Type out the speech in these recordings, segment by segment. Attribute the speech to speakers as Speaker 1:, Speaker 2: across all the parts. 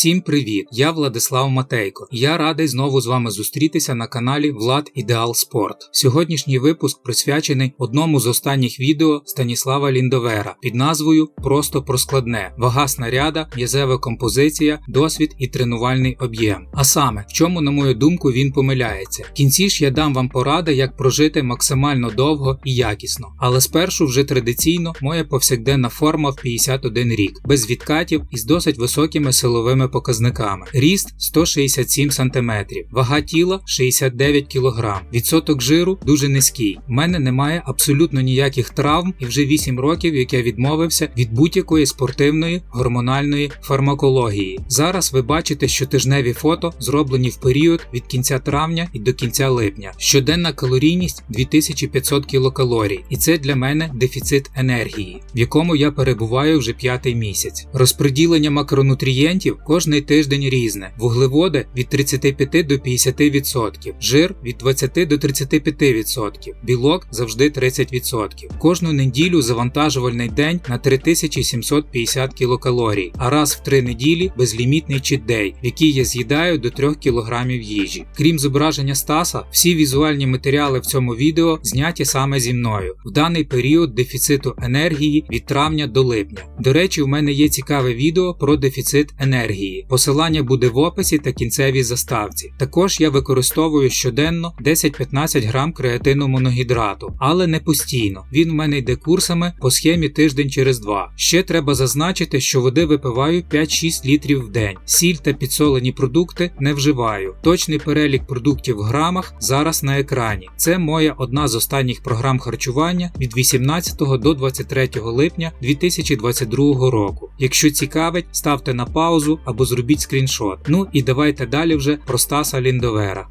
Speaker 1: Всім привіт! Я Владислав Матейко. Я радий знову з вами зустрітися на каналі Влад Ідеал Спорт. Сьогоднішній випуск присвячений одному з останніх відео Станіслава Ліндовера під назвою Просто про складне, вага снаряда, м'язева композиція, досвід і тренувальний об'єм. А саме, в чому, на мою думку, він помиляється. В кінці ж я дам вам поради, як прожити максимально довго і якісно. Але спершу вже традиційно моя повсякденна форма в 51 рік, без відкатів і з досить високими силовими показниками. Ріст 167 см, вага тіла 69 кг. Відсоток жиру дуже низький. У мене немає абсолютно ніяких травм і вже 8 років, як я відмовився від будь-якої спортивної гормональної фармакології. Зараз ви бачите щотижневі фото, зроблені в період від кінця травня і до кінця липня. Щоденна калорійність 2500 кілокалорій, і це для мене дефіцит енергії, в якому я перебуваю вже п'ятий місяць. Розподілення макронутрієнтів кожний тиждень різне. Вуглеводи від 35 до 50%, жир від 20 до 35%, білок завжди 30%. Кожну неділю завантажувальний день на 3750 кілокалорій, а раз в три неділі безлімітний чит-дей, в який я з'їдаю до 3 кг їжі. Крім зображення Стаса, всі візуальні матеріали в цьому відео зняті саме зі мною в даний період дефіциту енергії від травня до липня. До речі, у мене є цікаве відео про дефіцит енергії. Посилання буде в описі та кінцевій заставці. Також я використовую щоденно 10-15 грам креатину моногідрату, але не постійно. Він в мене йде курсами по схемі тиждень через два. Ще треба зазначити, що води випиваю 5-6 літрів в день. Сіль та підсолені продукти не вживаю. Точний перелік продуктів в грамах зараз на екрані. Це моя одна з останніх програм харчування від 18 до 23 липня 2022 року. Якщо цікавить, ставте на паузу або зробіть скріншот. Ну і давайте далі вже про Стаса Ліндовера.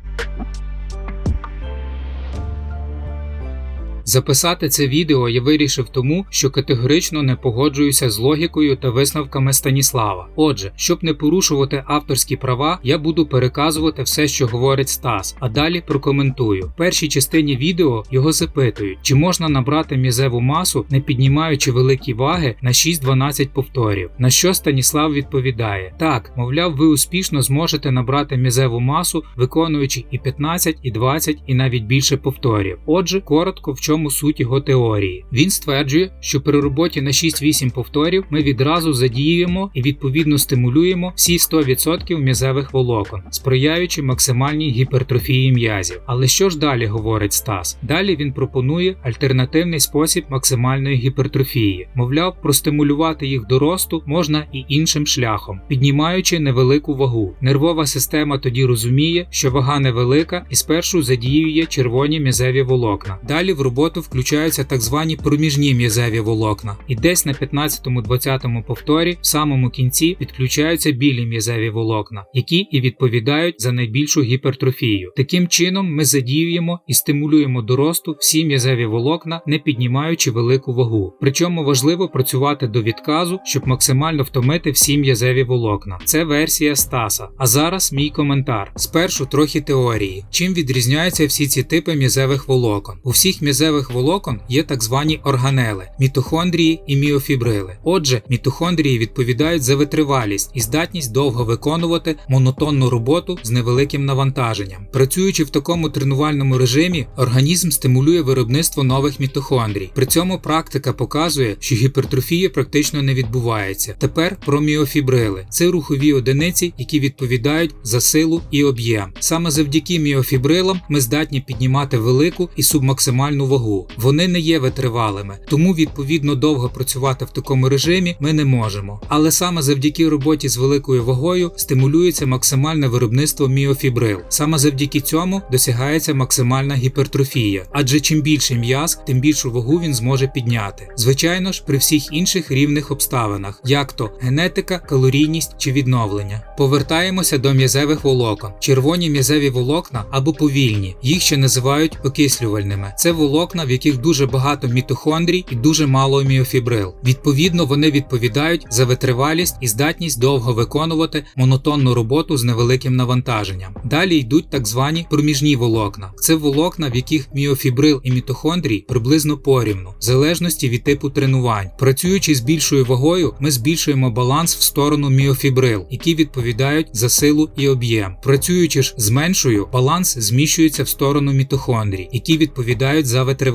Speaker 1: Записати це відео я вирішив тому, що категорично не погоджуюся з логікою та висновками Станіслава. Отже, щоб не порушувати авторські права, я буду переказувати все, що говорить Стас, а далі прокоментую. В першій частині відео його запитують, чи можна набрати мізеву масу, не піднімаючи великі ваги на 6-12 повторів. На що Станіслав відповідає: так, мовляв, ви успішно зможете набрати мізеву масу, виконуючи і 15, і 20, і навіть більше повторів. Отже, коротко в чому чому суть його теорії. Він стверджує, що при роботі на 6-8 повторів ми відразу задіюємо і відповідно стимулюємо всі 100% м'язевих волокон, сприяючи максимальній гіпертрофії м'язів. Але що ж далі говорить Стас? Далі він пропонує альтернативний спосіб максимальної гіпертрофії. Мовляв, простимулювати їх до росту можна і іншим шляхом, піднімаючи невелику вагу. Нервова система тоді розуміє, що вага невелика і спершу задіює червоні м'язеві волокна. Далі в роботу роботу включаються так звані проміжні м'язеві волокна, і десь на 15-20 повторі в самому кінці підключаються білі м'язеві волокна, які і відповідають за найбільшу гіпертрофію. Таким чином ми задіюємо і стимулюємо до росту всі м'язеві волокна, не піднімаючи велику вагу. Причому важливо працювати до відказу, щоб максимально втомити всі м'язеві волокна. Це версія Стаса. А зараз мій коментар. Спершу трохи теорії. Чим відрізняються всі ці типи м'язевих волокон? У всіх м'язевих м'язевих волокон є так звані органели мітохондрії і міофібрили. Отже, мітохондрії відповідають за витривалість і здатність довго виконувати монотонну роботу з невеликим навантаженням. Працюючи в такому тренувальному режимі, організм стимулює виробництво нових мітохондрій. При цьому практика показує, що гіпертрофія практично не відбувається. Тепер про міофібрили. Це рухові одиниці, які відповідають за силу і об'єм. Саме завдяки міофібрилам ми здатні піднімати велику і субмаксимальну вагу вагу. Вони не є витривалими, тому відповідно довго працювати в такому режимі ми не можемо. Але саме завдяки роботі з великою вагою стимулюється максимальне виробництво міофібрил. Саме завдяки цьому досягається максимальна гіпертрофія, адже чим більше м'яз, тим більшу вагу він зможе підняти. Звичайно ж, при всіх інших рівних обставинах, як то генетика, калорійність чи відновлення. Повертаємося до м'язевих волокон. Червоні м'язеві волокна або повільні, їх ще називають окислювальними. Це волокна волокна, в яких дуже багато мітохондрій і дуже мало міофібрил. Відповідно, вони відповідають за витривалість і здатність довго виконувати монотонну роботу з невеликим навантаженням. Далі йдуть так звані проміжні волокна. Це волокна, в яких міофібрил і мітохондрій приблизно порівну, в залежності від типу тренувань. Працюючи з більшою вагою, ми збільшуємо баланс в сторону міофібрил, які відповідають за силу і об'єм. Працюючи ж з меншою, баланс зміщується в сторону мітохондрій, які відповідають за витривалість,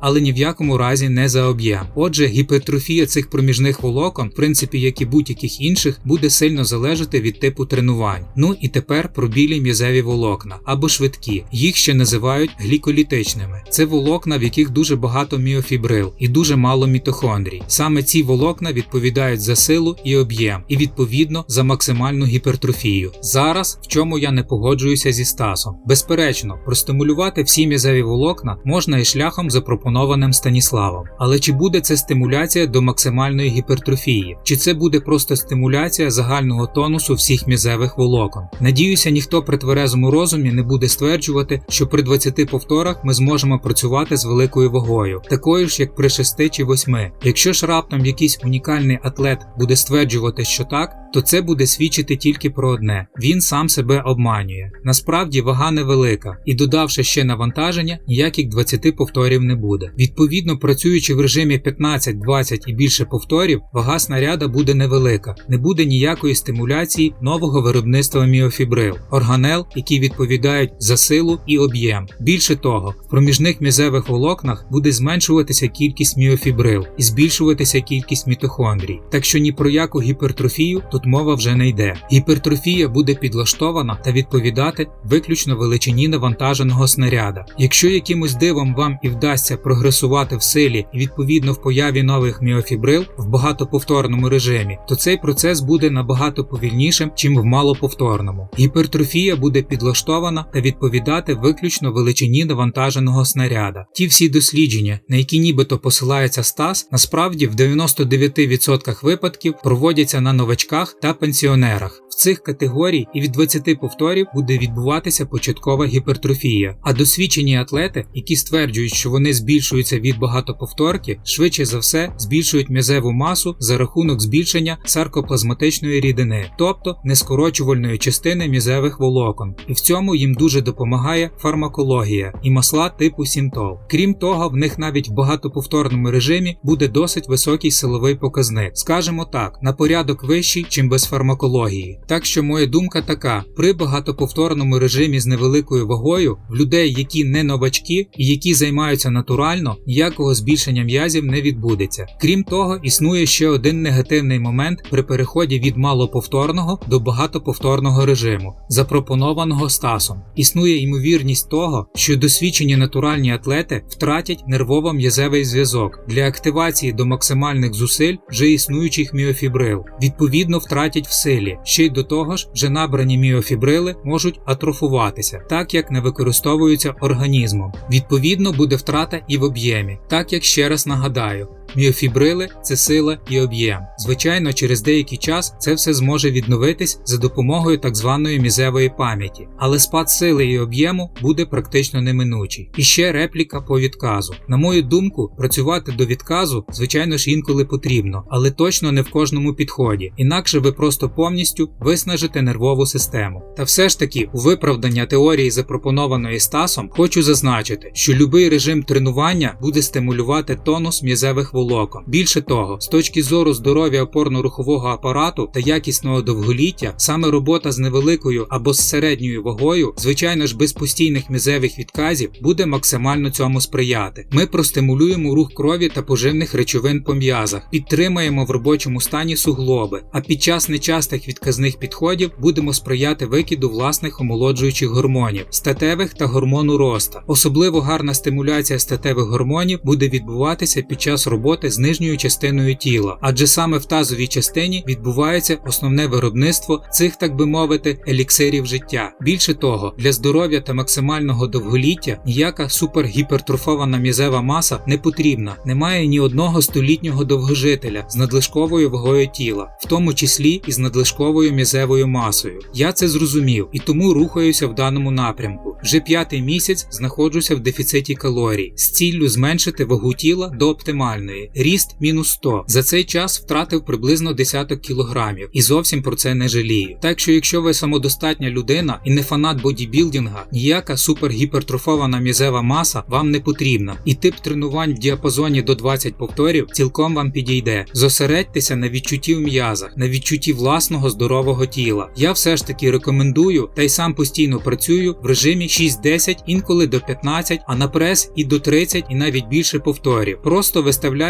Speaker 1: але ні в якому разі не за об'єм. Отже, гіпертрофія цих проміжних волокон, в принципі, як і будь-яких інших, буде сильно залежати від типу тренувань. Ну і тепер про білі м'язеві волокна або швидкі. Їх ще називають гліколітичними. Це волокна, в яких дуже багато міофібрил і дуже мало мітохондрій. Саме ці волокна відповідають за силу і об'єм, і відповідно за максимальну гіпертрофію. Зараз в чому я не погоджуюся зі Стасом. Безперечно, простимулювати всі м'язеві волокна можна і шляхом запропонованим Станіславом. Але чи буде це стимуляція до максимальної гіпертрофії? Чи це буде просто стимуляція загального тонусу всіх м'язевих волокон? Надіюся, ніхто при тверезому розумі не буде стверджувати, що при 20 повторах ми зможемо працювати з великою вагою, такою ж як при 6 чи 8. Якщо ж раптом якийсь унікальний атлет буде стверджувати, що так, то це буде свідчити тільки про одне: він сам себе обманює. Насправді вага невелика, і додавши ще навантаження, ніяких 20 повторів не буде. Відповідно, працюючи в режимі 15, 20 і більше повторів, вага снаряда буде невелика, не буде ніякої стимуляції нового виробництва міофібрил, органел, які відповідають за силу і об'єм. Більше того, в проміжних м'язевих волокнах буде зменшуватися кількість міофібрил і збільшуватися кількість мітохондрій. Так що ні про яку гіпертрофію тут мова вже не йде. Гіпертрофія буде підлаштована та відповідати виключно величині навантаженого снаряда. Якщо якимось дивом вам і вдасться прогресувати в силі і відповідно в появі нових міофібрил в багатоповторному режимі, то цей процес буде набагато повільнішим, чим в малоповторному. Гіпертрофія буде підлаштована та відповідати виключно величині навантаженого снаряда. Ті всі дослідження, на які нібито посилається Стас, насправді в 99% випадків проводяться на новачках та пенсіонерах. В цих категорій і від 20 повторів буде відбуватися початкова гіпертрофія. А досвідчені атлети, які стверджують, що вони збільшуються від багатоповторки, швидше за все збільшують м'язеву масу за рахунок збільшення саркоплазматичної рідини, тобто нескорочувальної частини м'язевих волокон. І в цьому їм дуже допомагає фармакологія і масла типу сімтол. Крім того, в них навіть в багатоповторному режимі буде досить високий силовий показник, скажімо так, на порядок вищий, чим без фармакології. Так що моя думка така: при багатоповторному режимі з невеликою вагою в людей, які не новачки і які займаються натурально, ніякого збільшення м'язів не відбудеться. Крім того, існує ще один негативний момент при переході від малоповторного до багатоповторного режиму, запропонованого Стасом. Існує ймовірність того, що досвідчені натуральні атлети втратять нервово-м'язевий зв'язок для активації до максимальних зусиль вже існуючих міофібрил. Відповідно, втратять в силі. Ще й до того ж, вже набрані міофібрили можуть атрофуватися, так як не використовуються організмом. Відповідно, буде втрата і в об'ємі, так як ще раз нагадаю. Міофібрили це сила і об'єм. Звичайно, через деякий час це все зможе відновитись за допомогою так званої мізевої пам'яті, але спад сили і об'єму буде практично неминучий. І ще репліка по відказу. На мою думку, працювати до відказу, звичайно ж, інколи потрібно, але точно не в кожному підході, інакше ви просто повністю виснажите нервову систему. Та все ж таки, у виправдання теорії, запропонованої Стасом, хочу зазначити, що любий режим тренування буде стимулювати тонус м'язевих волокон. Більше того, з точки зору здоров'я опорно-рухового апарату та якісного довголіття, саме робота з невеликою або з середньою вагою, звичайно ж без постійних мізевих відказів, буде максимально цьому сприяти. Ми простимулюємо рух крові та поживних речовин по м'язах, підтримаємо в робочому стані суглоби, а під час нечастих відказних підходів будемо сприяти викиду власних омолоджуючих гормонів, статевих та гормону роста. Особливо гарна стимуляція статевих гормонів буде відбуватися під час роботи з нижньою частиною тіла, адже саме в тазовій частині відбувається основне виробництво цих, так би мовити, еліксирів життя. Більше того, для здоров'я та максимального довголіття ніяка супергіпертрофована м'язева маса не потрібна. Немає ні одного столітнього довгожителя з надлишковою вагою тіла, в тому числі і з надлишковою м'язевою масою. Я це зрозумів і тому рухаюся в даному напрямку. Вже п'ятий місяць знаходжуся в дефіциті калорій з ціллю зменшити вагу тіла до оптимальної. Ріст мінус 100. За цей час втратив приблизно десяток кілограмів і зовсім про це не жалію. Так що, якщо ви самодостатня людина і не фанат бодібілдинга, ніяка супергіпертрофована мізева маса вам не потрібна, і тип тренувань в діапазоні до 20 повторів цілком вам підійде. Зосередьтеся на відчутті в м'язах, на відчутті власного здорового тіла. Я все ж таки рекомендую та й сам постійно працюю в режимі 6-10, інколи до 15, а на прес і до 30 і навіть більше повторів. Просто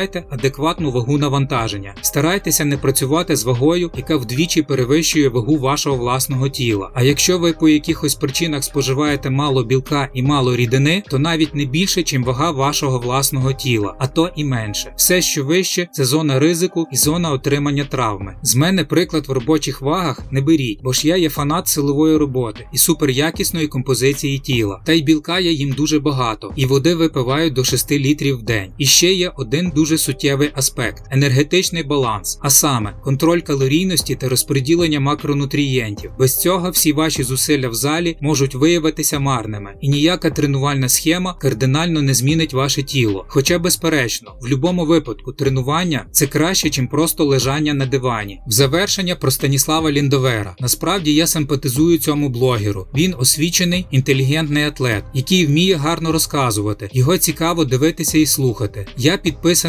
Speaker 1: виставляйте адекватну вагу навантаження. Старайтеся не працювати з вагою, яка вдвічі перевищує вагу вашого власного тіла. А якщо ви по якихось причинах споживаєте мало білка і мало рідини, то навіть не більше, чим вага вашого власного тіла, а то і менше. Все, що вище, це зона ризику і зона отримання травми. З мене приклад в робочих вагах не беріть, бо ж я є фанат силової роботи і суперякісної композиції тіла. Та й білка я їм дуже багато, і води випиваю до 6 літрів в день. І ще є один дуже суттєвий аспект енергетичний баланс, а саме контроль калорійності та розподілення макронутрієнтів. Без цього всі ваші зусилля в залі можуть виявитися марними, і ніяка тренувальна схема кардинально не змінить ваше тіло. Хоча, безперечно, в будь-якому випадку тренування це краще, чим просто лежання на дивані. В завершення про Станіслава Ліндовера. Насправді я симпатизую цьому блогеру. Він освічений, інтелігентний атлет, який вміє гарно розказувати. Його цікаво дивитися і слухати. Я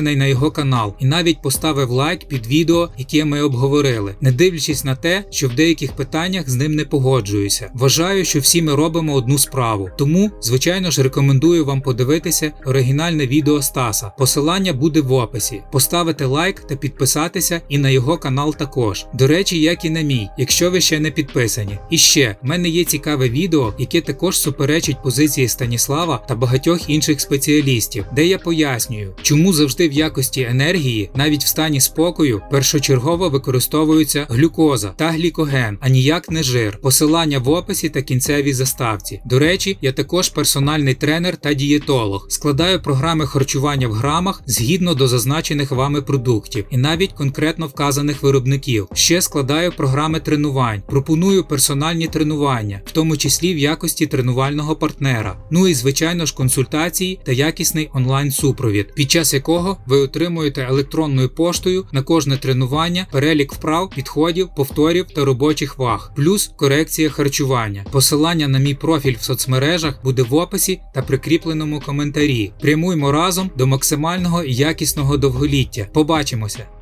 Speaker 1: підписаний на його канал і навіть поставив лайк під відео, яке ми обговорили, не дивлячись на те, що в деяких питаннях з ним не погоджуюся. Вважаю, що всі ми робимо одну справу. Тому, звичайно ж, рекомендую вам подивитися оригінальне відео Стаса. Посилання буде в описі. Поставити лайк та підписатися і на його канал також. До речі, як і на мій, якщо ви ще не підписані. І ще в мене є цікаве відео, яке також суперечить позиції Станіслава та багатьох інших спеціалістів, де я пояснюю, чому завжди в якості енергії, навіть в стані спокою, першочергово використовуються глюкоза та глікоген, а ніяк не жир. Посилання в описі та кінцевій заставці. До речі, я також персональний тренер та дієтолог. Складаю програми харчування в грамах згідно до зазначених вами продуктів і навіть конкретно вказаних виробників. Ще складаю програми тренувань, пропоную персональні тренування, в тому числі в якості тренувального партнера. Ну і звичайно ж консультації та якісний онлайн-супровід, під час якого ви отримуєте електронною поштою на кожне тренування перелік вправ, підходів, повторів та робочих ваг, плюс корекція харчування. Посилання на мій профіль в соцмережах буде в описі та прикріпленому коментарі. Прямуймо разом до максимального і якісного довголіття. Побачимося!